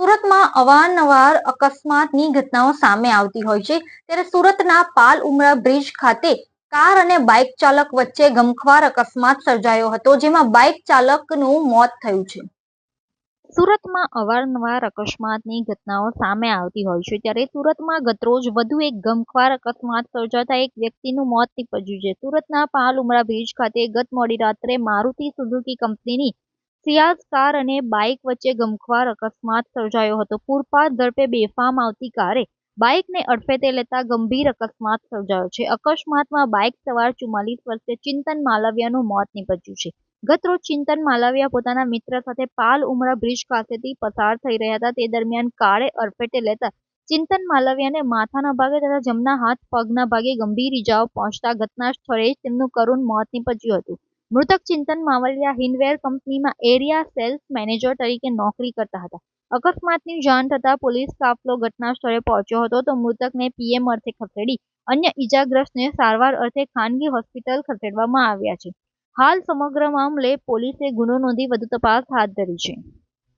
સુરતમાં અવારનવાર અકસ્માતની ઘટનાઓ સામે આવતી હોય છે. ત્યારે સુરતના પાલ ઉમરા બ્રિજ ખાતે કાર અને બાઇક ચાલક વચ્ચે ગમખ્વાર અકસ્માત સર્જાયો હતો, જેમાં બાઇક ચાલકનું મોત થયું છે. સુરતમાં અવારનવાર અકસ્માતની ઘટનાઓ સામે આવતી હોય છે. ત્યારે સુરતમાં ગતરોજ વધુ એક ગમખ્વાર અકસ્માત સર્જાતા એક વ્યક્તિનું મોત નીપજ્યું છે. સુરતના પાલ ઉમરા બ્રિજ ખાતે ગત મોડી રાત્રે મારુતિ સુઝુકી કંપનીની સિયાઝ કાર અને બાઇક વચ્ચે ગમખ્વાર અકસ્માત સર્જાયો હતો. પૂરપાટ ઝડપે બેફામ આવતી કારે બાઇકને અડફેટે લેતા ગંભીર અકસ્માત સર્જાયો છે. અકસ્માતમાં બાઇક સવાર ચુમ્માલીસ વર્ષીય ચિંતન માલવિયાનું મોત નીપજ્યું છે. ગતરોજ ચિંતન માલવિયા પોતાના મિત્ર સાથે પાલ ઉમરા બ્રિજ ખાતેથી પસાર થઈ રહ્યા હતા. તે દરમિયાન કારે અડફેટે લેતા ચિંતન માલવિયાને માથાના ભાગે તથા જમણા હાથ પગના ભાગે ગંભીર ઇજાઓ પહોંચતા ઘટના સ્થળે જ તેમનું કરુણ મોત નીપજ્યું હતું. મૃતક ચિંતન માવલિયા હિન્ડવેર કંપનીમાં એરિયા સેલ્સ મેનેજર તરીકે નોકરી કરતા હતા. અકસ્માતની જાણ થતાં પોલીસ કાફલો ઘટના સ્થળે પહોંચ્યો હતો તો મૃતકને પીએમ અર્થે ખસેડી અન્ય ઇજાગ્રસ્તને સારવાર અર્થે ખાનગી હોસ્પિટલ ખસેડવામાં આવ્યા છે. હાલ સમગ્ર મામલે પોલીસે ગુનો નોંધી વધુ તપાસ હાથ ધરી છે.